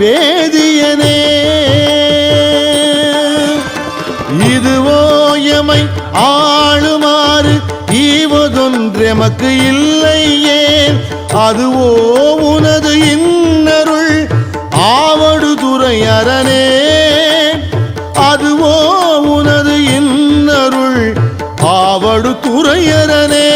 வேதியனே இதுவோ எமை ஆளுமாறு ஈவதொன்றெமக்கு இல்லையே அதுவோ உனது இன்னருள் ஆவடு துறை அரணே அதுவோ உனது இன்னருள் ஆவடு துறையரனே.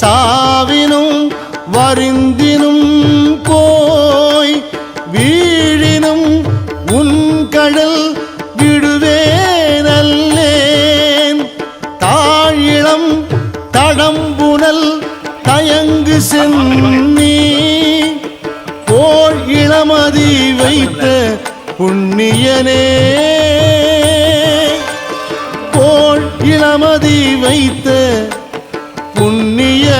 சாவினும் வருந்தினும் போய் வீழினும் உன் கடல் விடுவேனல்லேன். தாழிளம் தடம்புணல் தயங்கு சென்னி. போல் இளமதி வைத்த புண்ணியனே. போல் இளமதி வைத்த